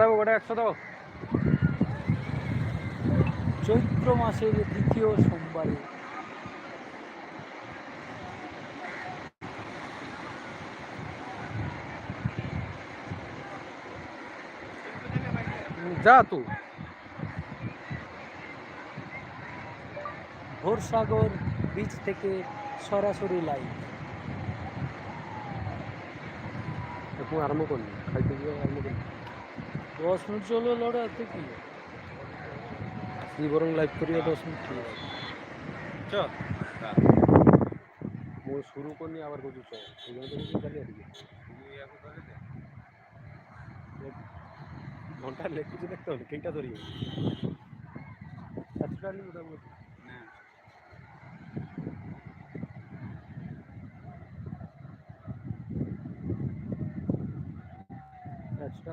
দাও ওটা একশো দাও। চৈত্র মাসের দ্বিতীয় সোমবারে। যা তুই ভোরসাগর বীজ থেকে সরাসরি লাইভ এখন আরম্ভ করলি খাইতে গিয়ে আরম্ভ করলি দশ মিনিট চলে লড়ে এত কি তুই বরং লাইভ করিয়া দশ মিনিট ঠিক আছে। মই শুরু করনি আবার কিছু চল। এই জন্য তো কিছু খালি আজকে ঘণ্টা লেগ কিছু দেখতে হবে কেইটা ধরি? এতটা নিয়ে মোটামুটি। এইটা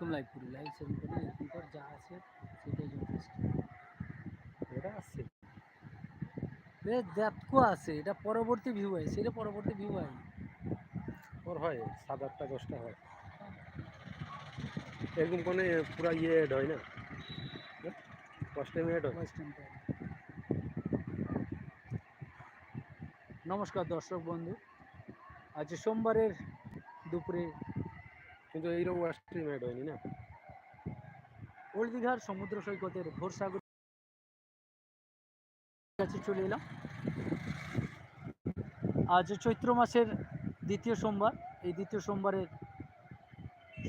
এরকম লাইভ করি লাইভ সেন্ড করি এরকম পর যা আছে সেটাই যথেষ্ট। এটা আসছে এ দেখো আছে এটা পরবর্তী ভিউ হয় সেটা পরবর্তী ভিউ হয়। ওর হয় সাত আটটা দশটা হয়। এরকম কোনো পুরা ইয়ে অ্যাড হয় না? ফার্স্ট টাইম অ্যাড হয়। নমস্কার দর্শক বন্ধু আজ সোমবারের দুপুরে কিন্তু এইরকম টাইম অ্যাড হয়নি না? ওল্ড দীঘার সমুদ্র সৈকতের ভোরসাগর কাছে চলে এলাম। আজ চৈত্র মাসের দ্বিতীয় সোমবার। এই দ্বিতীয় সোমবারের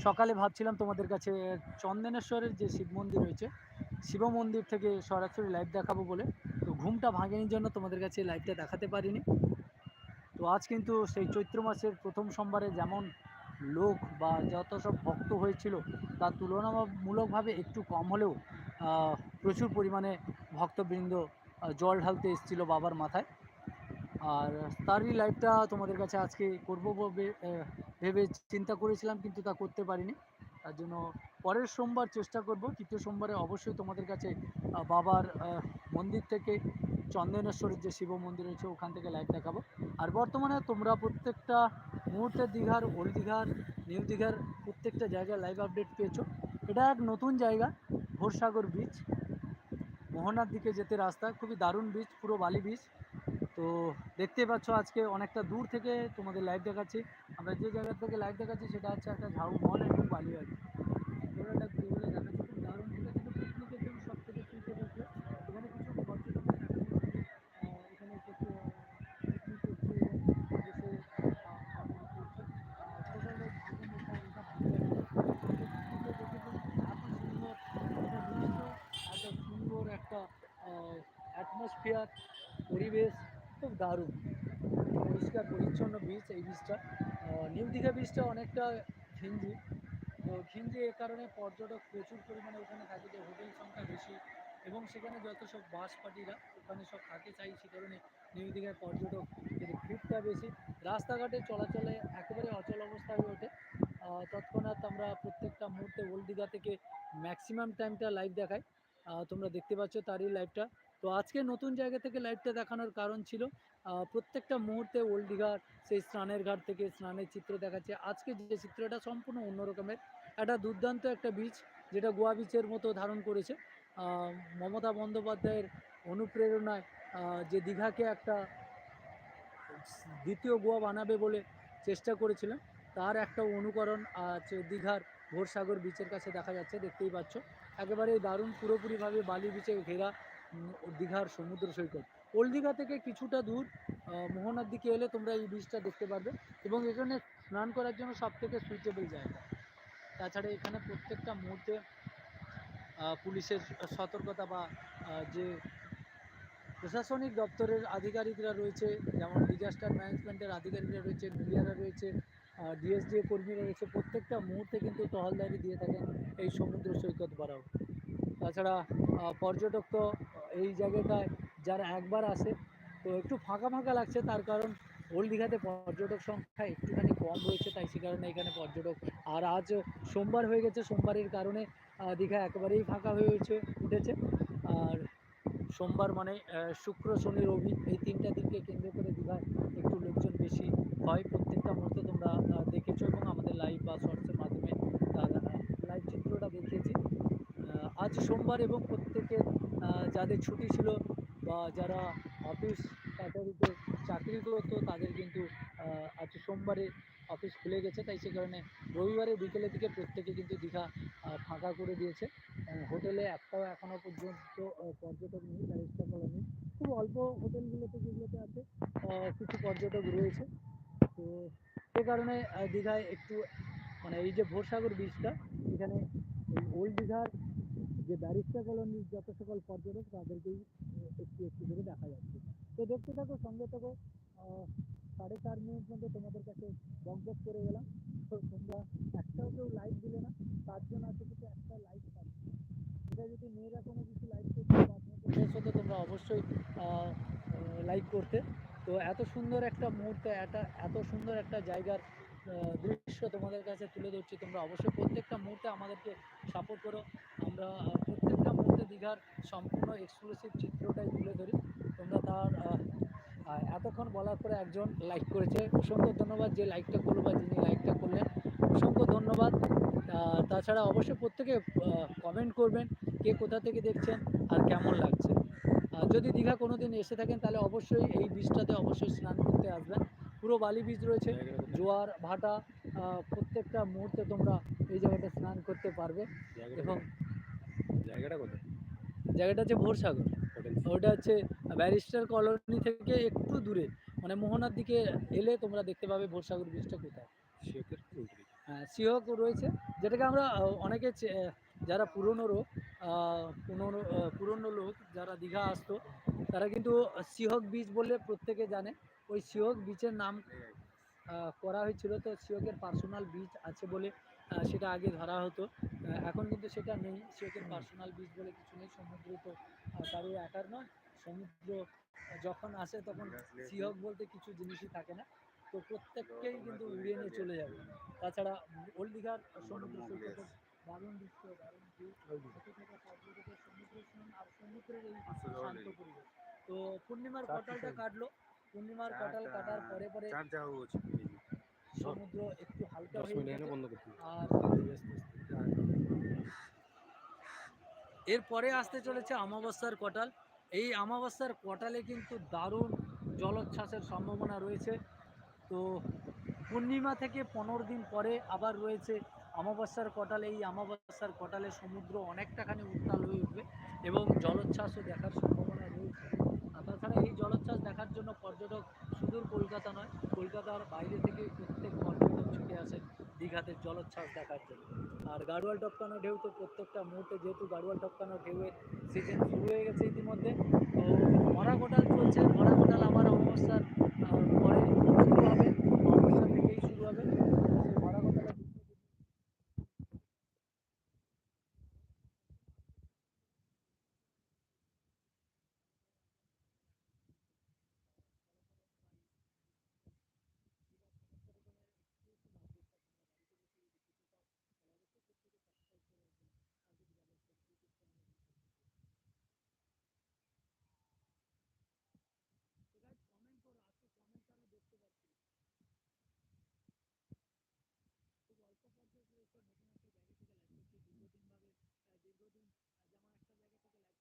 সকালে ভাবছিলাম তোমাদের কাছে চন্দনেশ্বরের যে শিব মন্দির রয়েছে, শিব মন্দির থেকে সরাসরি লাইভ দেখাবো বলে। তো ঘুমটা ভাঙেনি জন্য তোমাদের কাছে লাইভটা দেখাতে পারিনি। তো আজ কিন্তু সেই চৈত্র মাসের প্রথম সোমবারে যেমন লোক বা যত সব ভক্ত হয়েছিল তার তুলনামূলকভাবে একটু কম হলেও প্রচুর পরিমাণে ভক্তবৃন্দ জল ঢালতে এসেছিল বাবার মাথায়। আর তারই লাইভটা তোমাদের কাছে আজকে করব ভেবে চিন্তা করেছিলাম, কিন্তু তা করতে পারিনি। তার জন্য পরের সোমবার চেষ্টা করব, তৃতীয় সোমবারে অবশ্যই তোমাদের কাছে বাবার মন্দির থেকে চন্দনেশ্বরের যে শিব মন্দির রয়েছে, ওখান থেকে লাইভ দেখাবো। আর বর্তমানে তোমরা প্রত্যেকটা মুহূর্তে দীঘার, ওল্ড দীঘার, নিউ দীঘার প্রত্যেকটা জায়গায় লাইভ আপডেট পেয়েছ। এটা এক নতুন জায়গা ভোরসাগর বিচ মোহনার দিকে যেতে রাস্তা, খুবই দারুণ বিচ পুরো বালি বিচ তো দেখতে পাচ্ছ আজকে অনেকটা দূর থেকে তোমাদের লাইভ দেখাচ্ছি। আমরা যে জায়গা থেকে লাইভ দেখাচ্ছি, সেটা হচ্ছে একটা ঝাউ মল এবং বালিয়াড়ি পুরোটা ঘুরে ঘুরে দেখাচ্ছি খুব দারুণ এটা কিন্তু পিকনিকের জন্য সব থেকে সুইটেবল প্লেস এখানে কিছু পর্যটক এখানে এসে পিকনিক করছে এবং এসে আহ, আনন্দ করছে। আহ, ছোটদের ভালো মতো এটা ভালো লাগে। পিকনিকে দেখে কিন্তু এত সুন্দর একটা দৃশ্য, এত সুন্দর একটা অ্যাটমসফিয়ার পরিবেশ খুব দারুণ। পরিষ্কার, পরিচ্ছন্ন বিচ এই বিচটা নিউ দীঘা বিচটা অনেকটা ঘিঞ্জি। তো ঘিঞ্জি এ কারণে পর্যটক প্রচুর পরিমাণে ওখানে থাকে, যে হোটেল সংখ্যা বেশি এবং সেখানে যত সব বাস পার্টিরা ওখানে সব থাকে চাই সে কারণে নিউ দীঘায় পর্যটক ভিড়টা বেশি। রাস্তাঘাটে চলাচলে একেবারে অচল অবস্থা হয়ে ওঠে। তৎক্ষণাৎ আমরা প্রত্যেকটা মুহূর্তে ওল্ড দীঘা থেকে ম্যাক্সিমাম টাইমটা লাইভ দেখাই। তোমরা দেখতে পাচ্ছ তারই লাইভটা তো আজকে নতুন জায়গা থেকে লাইভটা দেখানোর কারণ ছিল। প্রত্যেকটা মুহূর্তে ওল্ড দীঘার সেই স্নানের ঘাট থেকে স্নানের চিত্র দেখাচ্ছে। আজকে যে চিত্রটা সম্পূর্ণ অন্য রকমের একটা দুর্দান্ত একটা বীচ যেটা গোয়া বিচের মতো ধারণ করেছে। মমতা বন্দ্যোপাধ্যায়ের অনুপ্রেরণায় যে দীঘাকে একটা দ্বিতীয় গোয়া বানাবে বলে চেষ্টা করেছিলেন তার একটা অনুকরণ আজ দীঘার ভোরসাগর বিচের কাছে দেখা যাচ্ছে, দেখতেই পাচ্ছ। একেবারে দারুণ পুরোপুরিভাবে বালি বিচে ঘেরা দীঘার সমুদ্র সৈকত। ওল্ড দীঘা থেকে কিছুটা দূর মোহনার দিকে এলে তোমরা এই বীজটা দেখতে পারবে এবং এখানে স্নান করার জন্য সব থেকে সুইটেবল জায়গা। তাছাড়া এখানে প্রত্যেকটা মুহূর্তে পুলিশের সতর্কতা বা যে প্রশাসনিক দপ্তরের আধিকারিকরা রয়েছে, যেমন ডিজাস্টার ম্যানেজমেন্টের আধিকারিকরা রয়েছে, মিডিয়ারা রয়েছে ডিএসডিএ কর্মীরা রয়েছে, প্রত্যেকটা মুহূর্তে কিন্তু টহলদারি দিয়ে থাকেন এই সমুদ্র সৈকত বাড়াও তাছাড়া পর্যটক তো এই জায়গাটায় যারা একবার আসে, তো একটু ফাঁকা ফাঁকা লাগছে। তার কারণ ওল্ড দীঘাতে পর্যটক সংখ্যা একটুখানি কম রয়েছে, তাই সে কারণে এখানে পর্যটক আর আজ সোমবার হয়ে গেছে। সোমবারের কারণে দীঘা একেবারেই ফাঁকা হয়ে উঠেছে উঠেছে। আর সোমবার মানে শুক্র, শনি, রবি এই তিনটা দিনকে কেন্দ্র করে দীঘায় একটু লোকজন বেশি হয়। প্রত্যেকটা মুহূর্তে তোমরা দেখেছ এবং আমাদের লাইভ বা শর্টসের মাধ্যমে তার লাইভ চিত্রটা দেখিয়েছি। আজ সোমবার এবং যাদের ছুটি ছিল বা যারা অফিস কাটারিতে চাকরি করতো তাদের কিন্তু আহ, আজ সোমবারে অফিস খুলে গেছে। তাই সে কারণে রবিবারে বিকেলের দিকে প্রত্যেকে কিন্তু দীঘা ফাঁকা করে দিয়েছে। হোটেলে একটাও এখনও পর্যন্ত পর্যটক নেই ব্যারিস্টার কলোনি খুব অল্প হোটেলগুলোতে যেগুলোতে আছে কিছু পর্যটক রয়েছে। তো সে কারণে দীঘায় একটু মানে এই যে ভোরসাগর বীচটা এখানে ওল্ড দীঘার যে ব্যারিস্টার কলোনির যত সকল পর্যটক, তাদেরকেই একটু একটু করে দেখা যাচ্ছে। তো দেখতে থাকো, সঙ্গে থাকো। সাড়ে চার মিনিট মধ্যে তোমাদের কাছে বক বক করে গেলাম। তো তোমরা একটাও কেউ লাইক দিলে না চারজন আছে কিন্তু একটা লাইক পাচ্ছি। এটা যদি মেয়েরা কোনো কিছু লাইক করতে সাথে তোমরা অবশ্যই লাইক করতে। তো এত সুন্দর একটা মুহূর্তে একটা এত সুন্দর একটা জায়গার দৃশ্য তোমাদের কাছে তুলে ধরছি। তোমরা অবশ্যই প্রত্যেকটা মুহূর্তে আমাদেরকে সাপোর্ট করো। আমরা প্রত্যেকটা মুহূর্তে দীঘার সম্পূর্ণ এক্সক্লুসিভ চিত্রটাই তুলে ধরি। তোমরা তার এতক্ষণ বলার পরে একজন লাইক করেছে। অসংখ্য ধন্যবাদ যে লাইকটা করল বা যিনি লাইকটা করলেন। অসংখ্য ধন্যবাদ। তাছাড়া অবশ্যই প্রত্যেকে কমেন্ট করবেন কে কোথা থেকে দেখছেন আর কেমন লাগছে। যদি দীঘা কোনো দিন এসে থাকেন তাহলে অবশ্যই এই বীজটাতে অবশ্যই স্নান করতে আসবেন। পুরো বালি বীজ রয়েছে জোয়ার ভাটা প্রত্যেকটা মুহূর্তে তোমরা এই জায়গাটা স্নান করতে পারবে। এবং জায়গাটা কোথায়? জায়গাটা হচ্ছে ভোরসাগর। ওটা হচ্ছে ব্যারিস্টার কলোনি থেকে একটু দূরে। মানে মোহনার দিকে এলে তোমরা দেখতে পাবে ভোরসাগর বীজটা কোথায়। হ্যাঁ, সিহক রয়েছে। যেটাকে আমরা অনেকে যারা পুরনো লোক পুরনো পুরনো লোক যারা দীঘা আসতো তারা কিন্তু সিহক বীচ বলে প্রত্যেকে জানে। ওই সিহক বীচের নাম করা হয়েছিল। তো সিহকের পার্সোনাল বীচ আছে বলে সেটা আগে ধরা হতো। এখন কিন্তু সেটা নেই। সিহকের পার্সোনাল বীচ বলে কিছু নেই। সমুদ্র তো আহ, কারও একার নয়। সমুদ্র যখন আসে তখন সিহক বলতে কিছু জিনিসই থাকে না। তো প্রত্যেককেই কিন্তু উড়িয়ে নিয়ে চলে যাবে। তাছাড়া ওল্ড দীঘার সমুদ্র সৈকতের দারুণ দৃশ্য দারুণ আর সমুদ্রের এই শান্ত পরিবেশ তো পূর্ণিমার কটালটা কাটলো। পূর্ণিমার কটাল কাটার পরে পরে সমুদ্র একটু হালকা হয়ে এরপরে আসতে চলেছে অমাবস্যার কটাল। এই অমাবস্যার কটালে কিন্তু দারুণ জলোচ্ছ্বাসের সম্ভাবনা রয়েছে। তো পূর্ণিমা থেকে পনেরো দিন পরে আবার রয়েছে অমাবস্যার কটালে। এই অমাবস্যার কটালে সমুদ্র অনেকটাখানি উত্তাল হয়ে উঠবে এবং জলোচ্ছ্বাসও দেখার সম্ভাবনা রয়েছে। আর তাছাড়া এই জলোচ্ছ্বাস দেখার জন্য পর্যটক সুদূর কলকাতা নয় কলকাতার বাইরে থেকে প্রত্যেক পর্যটক ছুটে আসেন দীঘাতে জলোচ্ছ্বাস দেখার জন্য। আর গাড়োয়াল টপকানো ঢেউ তো প্রত্যেকটা মুহূর্তে যেহেতু গাড়োয়াল টপকানো ঢেউয়ের সিজন শুরু হয়ে গেছে ইতিমধ্যে, তো মরা কোটাল চলছে, মরা কোটাল আমার অমাবস্যার আহ, পরে শুরু হবে অমাবস্যা থেকেই শুরু হবে সেই মরা কোটালের কমেন্ট করো আজকে কমেন্ট আমি দেখতে পাচ্ছি না। খুব অল্প পর্যায়ে রয়েছে নতুন একটা জায়গা থেকে লাইভ করছি দীর্ঘদিনভাবে আহ, দীর্ঘদিন আহ,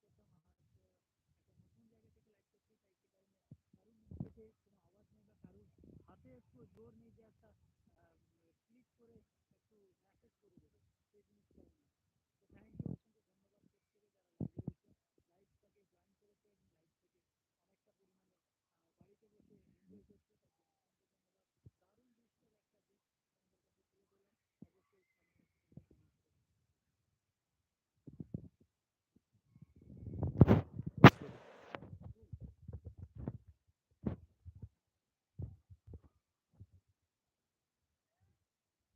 যেমন একটা জায়গা থেকে লাইভ করতাম আজ আহ, একটা নতুন জায়গা থেকে লাইভ করছি তাই সে কারণে কারোর মুখ থেকে কোনো আওয়াজ নেই বা কারোর হাতে একটু জোর নেই যে একটা ক্লিক করে